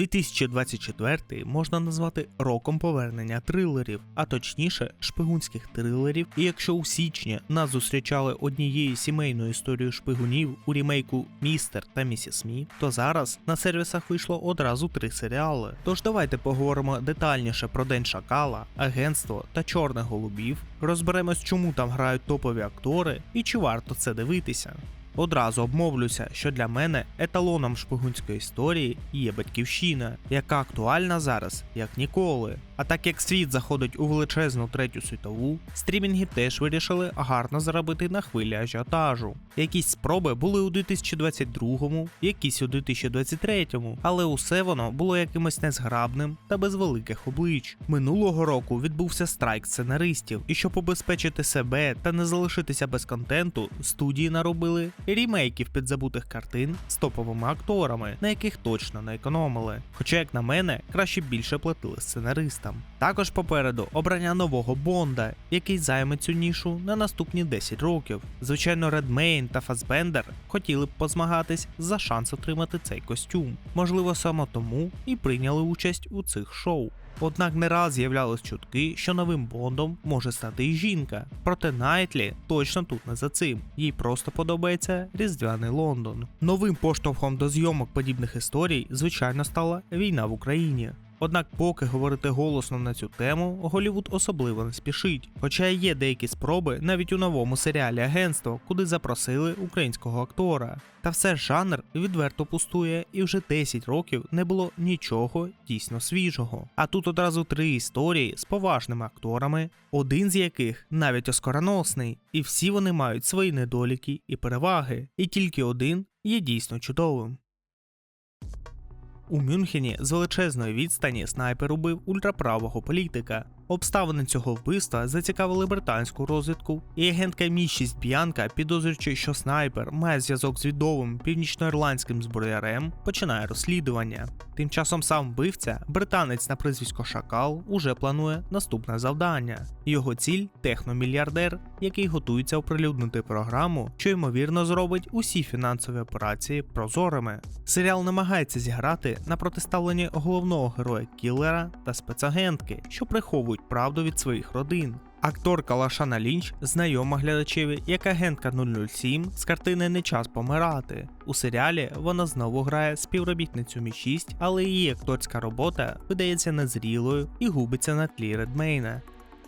2024 можна назвати роком повернення трилерів, а точніше шпигунських трилерів. І якщо у січні нас зустрічали однією сімейною історією шпигунів у рімейку Містер та Місіс Сміт, то зараз на сервісах вийшло одразу три серіали. Тож давайте поговоримо детальніше про День Шакала, агентство та чорних голубів. Розберемось, чому там грають топові актори і чи варто це дивитися. Одразу обмовлюся, що для мене еталоном шпигунської історії є батьківщина, яка актуальна зараз як ніколи. А так як світ заходить у величезну третю світову, стрімінги теж вирішили гарно заробити на хвилі ажіотажу. Якісь спроби були у 2022-му, якісь у 2023-му, але усе воно було якимось незграбним та без великих облич. Минулого року відбувся страйк сценаристів, і щоб обезпечити себе та не залишитися без контенту, студії наробили рімейків підзабутих картин з топовими акторами, на яких точно не економили. Хоча, як на мене, краще більше платили сценаристам. Також попереду обрання нового Бонда, який займе цю нішу на наступні 10 років. Звичайно, Редмейн та Фасбендер хотіли б позмагатись за шанс отримати цей костюм. Можливо, саме тому і прийняли участь у цих шоу. Однак не раз з'являлись чутки, що новим Бондом може стати і жінка. Проте Найтлі точно тут не за цим. Їй просто подобається різдвяний Лондон. Новим поштовхом до зйомок подібних історій, звичайно, стала війна в Україні. Однак, поки говорити голосно на цю тему, Голівуд особливо не спішить. Хоча є деякі спроби навіть у новому серіалі Агентство, куди запросили українського актора. Та все жанр відверто пустує, і вже 10 років не було нічого дійсно свіжого. А тут одразу три історії з поважними акторами, один з яких навіть оскароносний, і всі вони мають свої недоліки і переваги, і тільки один є дійсно чудовим. У Мюнхені з величезної відстані снайпер убив ультраправого політика. Обставини цього вбивства зацікавили британську розвідку, і агентка Мі-6 Б'янка, підозрюючи, що снайпер має зв'язок з відомим північноірландським зброярем, починає розслідування. Тим часом сам вбивця, британець на прізвисько Шакал, уже планує наступне завдання. Його ціль техномільярдер, який готується оприлюднити програму, що ймовірно зробить усі фінансові операції прозорими. Серіал намагається зіграти на протиставленні головного героя кілера та спецагентки, що приховують правду від своїх родин. Акторка Лашана Лінч знайома глядачеві як агентка 007 з картини Не час помирати. У серіалі вона знову грає співробітницю Мі 6, але її акторська робота видається незрілою і губиться на тлі Редмейна.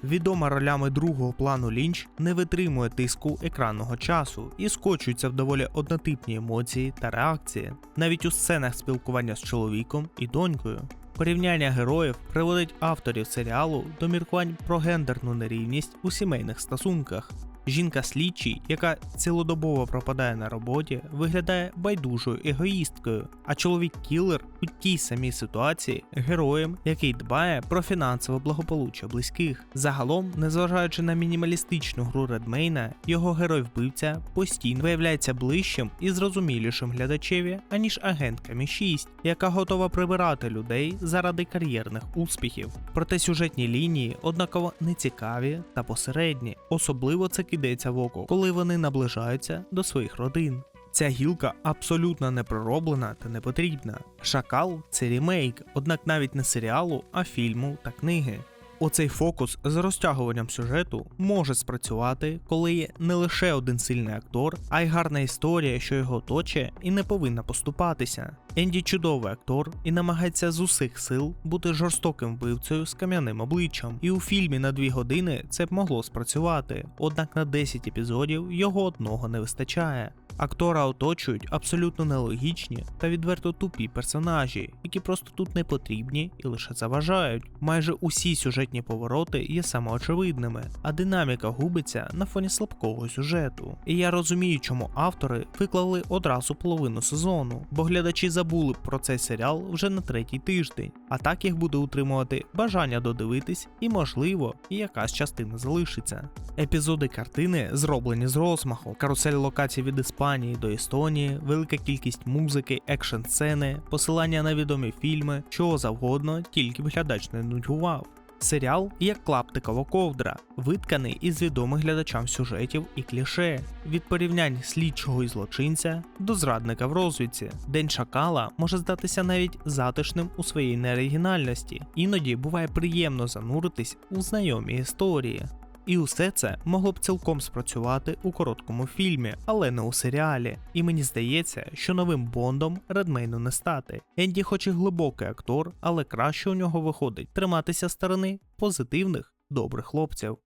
Відома ролями другого плану Лінч не витримує тиску екранного часу і скочується в доволі однотипні емоції та реакції, навіть у сценах спілкування з чоловіком і донькою. Порівняння героїв приводить авторів серіалу до міркувань про гендерну нерівність у сімейних стосунках. Жінка слідчий, яка цілодобово пропадає на роботі, виглядає байдужою егоїсткою, а чоловік кілер у тій самій ситуації героєм, який дбає про фінансове благополуччя близьких. Загалом, незважаючи на мінімалістичну гру Редмейна, його герой-вбивця постійно виявляється ближчим і зрозумілішим глядачеві, аніж агентка Мі 6, яка готова прибирати людей заради кар'єрних успіхів. Проте сюжетні лінії однаково нецікаві та посередні, особливо це кидається в око, коли вони наближаються до своїх родин. Ця гілка абсолютно не пророблена та не потрібна. Шакал це рімейк, однак навіть не серіалу, а фільму та книги. Оцей фокус з розтягуванням сюжету може спрацювати, коли є не лише один сильний актор, а й гарна історія, що його оточує, і не повинна поступатися. Енді чудовий актор і намагається з усіх сил бути жорстоким вбивцею з кам'яним обличчям. І у фільмі на дві години це б могло спрацювати, однак на 10 епізодів його одного не вистачає. Актора оточують абсолютно нелогічні та відверто тупі персонажі, які просто тут не потрібні і лише заважають. Майже усі сюжетні повороти є самоочевидними, а динаміка губиться на фоні слабкого сюжету. І я розумію, чому автори виклали одразу половину сезону, бо глядачі забули про цей серіал вже на третій тиждень, а так їх буде утримувати бажання додивитись, і, можливо, і якась частина залишиться. Епізоди картини зроблені з розмаху, карусель локацій від Іспанії до Естонії, велика кількість музики, екшн сцени, посилання на відомі фільми, чого завгодно, тільки б глядач не нудьгував. Серіал як клаптикова ковдра, витканий із відомих глядачам сюжетів і кліше, від порівнянь слідчого і злочинця до зрадника в розвідці. День шакала може здатися навіть затишним у своїй неоригінальності, іноді буває приємно зануритись у знайомі історії. І усе це могло б цілком спрацювати у короткому фільмі, але не у серіалі. І мені здається, що новим Бондом Редмейну не стати. Енді, хоч і глибокий актор, але краще у нього виходить триматися сторони позитивних, добрих хлопців.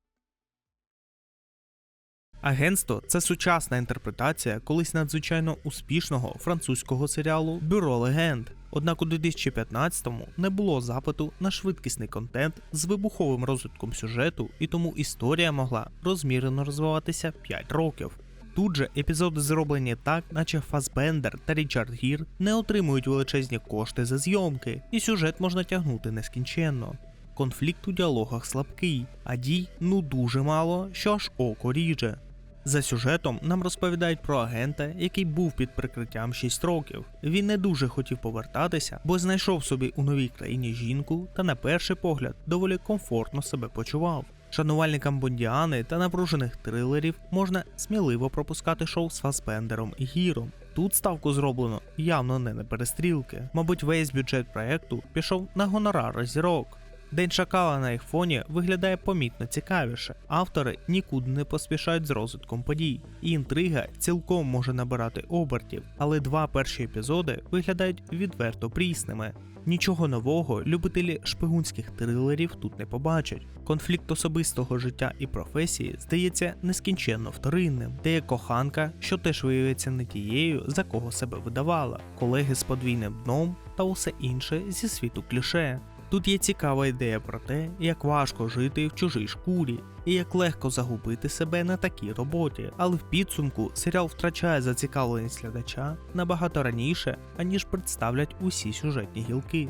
Агентство це сучасна інтерпретація колись надзвичайно успішного французького серіалу Бюро легенд. Однак у 2015-му не було запиту на швидкісний контент з вибуховим розвитком сюжету, і тому історія могла розмірено розвиватися 5 років. Тут же епізоди зроблені так, наче Фасбендер та Річард Гір не отримують величезні кошти за зйомки, і сюжет можна тягнути нескінченно. Конфлікт у діалогах слабкий, а дій ну дуже мало, що аж око ріже. За сюжетом нам розповідають про агента, який був під прикриттям 6 років. Він не дуже хотів повертатися, бо знайшов собі у новій країні жінку та на перший погляд доволі комфортно себе почував. Шанувальникам бондіани та напружених трилерів можна сміливо пропускати шоу з Фасбендером і Гіром. Тут ставку зроблено явно не на перестрілки. Мабуть, весь бюджет проекту пішов на гонорари зірок. День шакала на їх фоні виглядає помітно цікавіше. Автори нікуди не поспішають з розвитком подій, і інтрига цілком може набирати обертів, але два перші епізоди виглядають відверто прісними. Нічого нового любителі шпигунських трилерів тут не побачать. Конфлікт особистого життя і професії здається нескінченно вторинним, де є коханка, що теж виявиться не тією, за кого себе видавала, колеги з подвійним дном та усе інше зі світу кліше. Тут є цікава ідея про те, як важко жити в чужій шкурі, і як легко загубити себе на такій роботі. Але в підсумку серіал втрачає зацікавленість глядача набагато раніше, аніж представлять усі сюжетні гілки.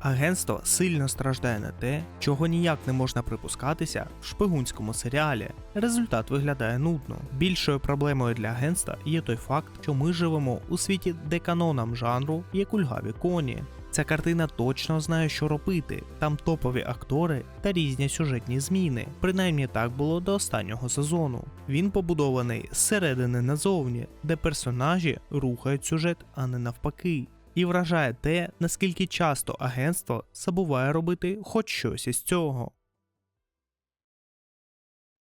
Агентство сильно страждає на те, чого ніяк не можна припускатися в шпигунському серіалі. Результат виглядає нудно. Більшою проблемою для агентства є той факт, що ми живемо у світі, де канонам жанру є кульгаві коні. Ця картина точно знає, що робити. Там топові актори та різні сюжетні зміни. Принаймні так було до останнього сезону. Він побудований зсередини назовні, де персонажі рухають сюжет, а не навпаки. І вражає те, наскільки часто агентство забуває робити хоч щось із цього.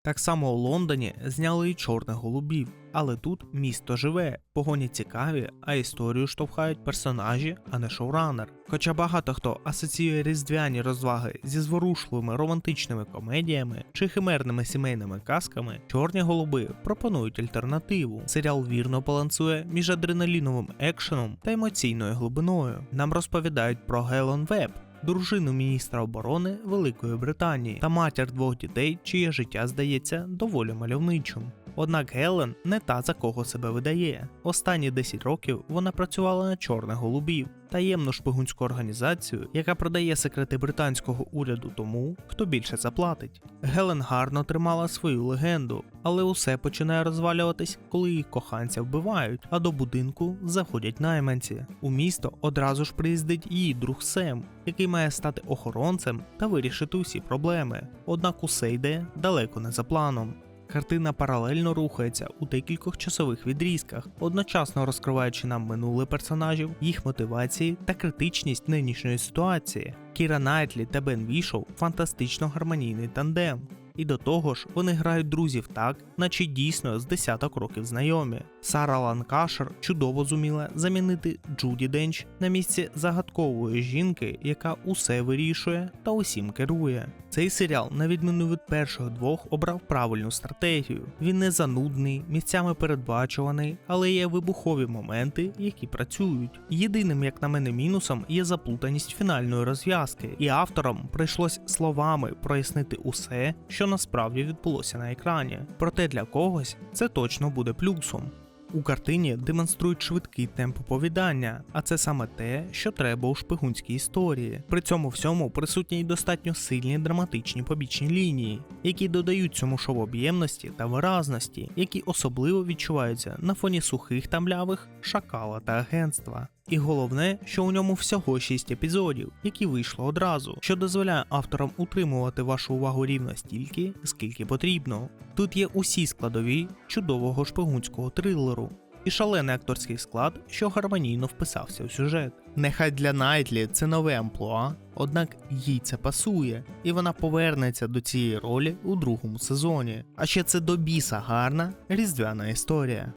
Так само у Лондоні зняли і чорних голубів, але тут місто живе, погоні цікаві, а історію штовхають персонажі, а не шоуранер. Хоча багато хто асоціює різдвяні розваги зі зворушливими романтичними комедіями чи химерними сімейними казками, чорні голуби пропонують альтернативу. Серіал вірно балансує між адреналіновим екшеном та емоційною глибиною. Нам розповідають про Гелон Веб, дружину міністра оборони Великої Британії та матір двох дітей, чиє життя здається доволі мальовничим. Однак Гелен не та за кого себе видає. Останні 10 років вона працювала на чорних голубів, таємну шпигунську організацію, яка продає секрети британського уряду тому, хто більше заплатить. Гелен гарно тримала свою легенду, але усе починає розвалюватись, коли їх коханця вбивають, а до будинку заходять найманці. У місто одразу ж приїздить її друг Сем, який має стати охоронцем та вирішити усі проблеми. Однак усе йде далеко не за планом. Картина паралельно рухається у декількох часових відрізках, одночасно розкриваючи нам минуле персонажів, їх мотивації та критичність нинішньої ситуації. Кіра Найтлі та Бен Вішоу фантастично гармонійний тандем. І до того ж, вони грають друзів так, наче дійсно з десяток років знайомі. Сара Ланкашер чудово зуміла замінити Джуді Денч на місці загадкової жінки, яка усе вирішує та усім керує. Цей серіал, на відміну від перших двох, обрав правильну стратегію. Він не занудний, місцями передбачуваний, але є вибухові моменти, які працюють. Єдиним, як на мене, мінусом є заплутаність фінальної розв'язки, і авторам прийшлось словами прояснити усе, що насправді відбулося на екрані. Проте для когось це точно буде плюсом. У картині демонструють швидкий темп оповідання, а це саме те, що треба у шпигунській історії. При цьому всьому присутні й достатньо сильні драматичні побічні лінії, які додають цьому шоу об'ємності та виразності, які особливо відчуваються на фоні сухих та млявих шакала та агентства. І головне, що у ньому всього 6 епізодів, які вийшло одразу, що дозволяє авторам утримувати вашу увагу рівно стільки, скільки потрібно. Тут є усі складові чудового шпигунського трилеру. І шалений акторський склад, що гармонійно вписався в сюжет. Нехай для Найтлі це нове амплуа, однак їй це пасує, і вона повернеться до цієї ролі у другому сезоні. А ще це до біса гарна різдвяна історія.